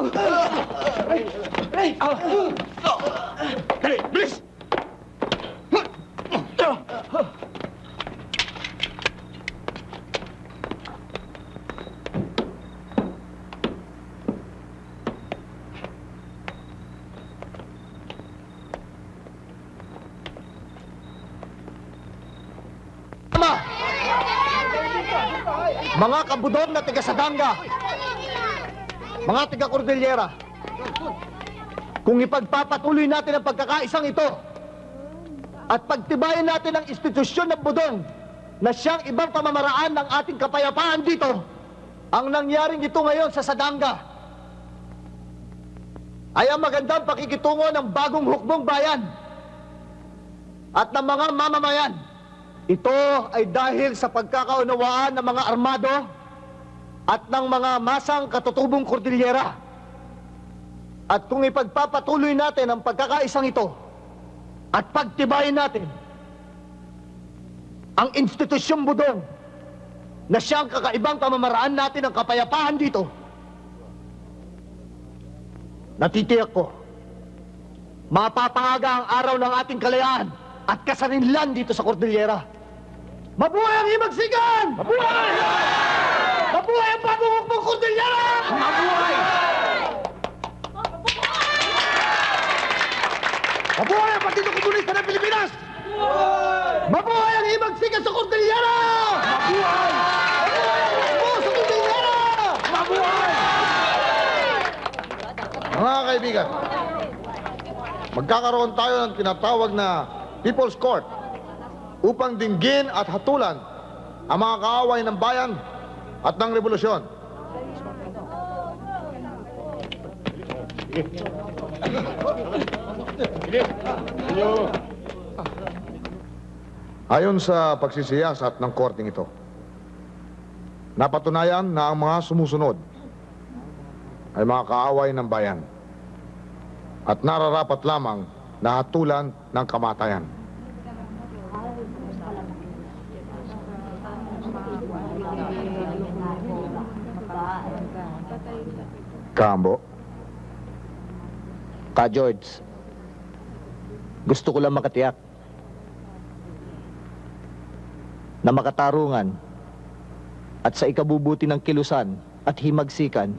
Wag! Dali, bilis! Mga kabudong na tiga Sadanga, mga tiga Cordillera, kung ipagpapatuloy natin ang pagkakaisang ito at pagtibayin natin ang institusyon ng budong na siyang ibang pamamaraan ng ating kapayapaan dito, ang nangyaring ito ngayon sa Sadanga ay ang magandang pakikitungo ng bagong hukbong bayan at ng mga mamamayan. Ito ay dahil sa pagkakaunawaan ng mga armado at ng mga masang katutubong kordilyera. At kung ipagpapatuloy natin ang pagkakaisang ito at pagtibayin natin ang institusyong budong na siyang kakaibang pamamaraan natin ng kapayapaan dito, natitiyak ko, mapapangaga ang araw ng ating kalayaan at kasarinlan dito sa Cordillera. Mabuhay ang himagsikan! Mabuhay! Mabuhay ang bagong hukbong Cordillera! Mabuhay! Mabuhay ang Partido Komunista ng Pilipinas! Mabuhay ang! Mabuhay! Mabuhay hukbo sa Cordillera! Mabuhay! Mga kaibigan, magkakaroon tayo ng tinatawag na People's Court upang dinggin at hatulan ang mga kaaway ng bayan at ng revolusyon. Ayon sa pagsisiyasat ng korting ito, napatunayan na ang mga sumusunod ay mga kaaway ng bayan at nararapat lamang na hatulan ng kamatayan. Kambo, Ka George, gusto ko lang makatiyak na makatarungan at sa ikabubuti ng kilusan at himagsikan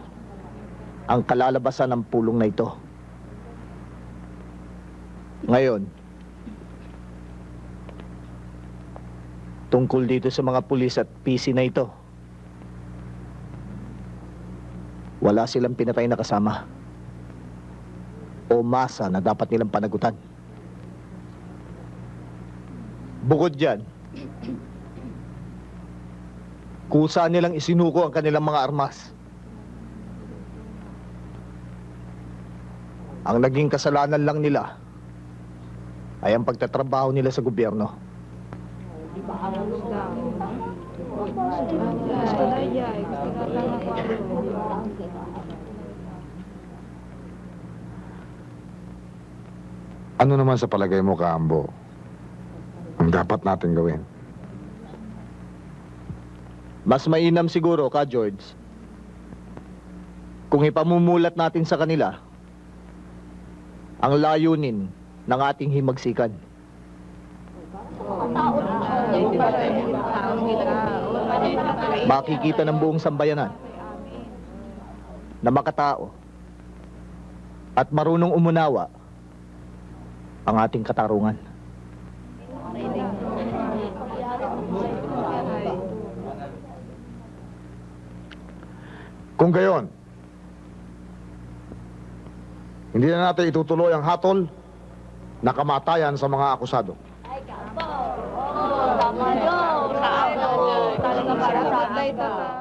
ang kalalabasan ng pulong na ito. Ngayon, tungkol dito sa mga pulis at PC na ito, wala silang pinatay na kasama o masa na dapat nilang panagutan. Bukod dyan, kusa nilang isinuko ang kanilang mga armas. Ang naging kasalanan lang nila ay ang pagtatrabaho nila sa gobyerno. Ano naman sa palagay mo, Kambo, ang dapat natin gawin? Mas mainam siguro ka, George, kung ipamumulat natin sa kanila ang layunin ng ating himagsikan. Makikita ng buong sambayanan na makatao at marunong umunawa ang ating katarungan. Kung gayon, hindi na natin itutuloy ang hatol na kamatayan sa mga akusado. 爸爸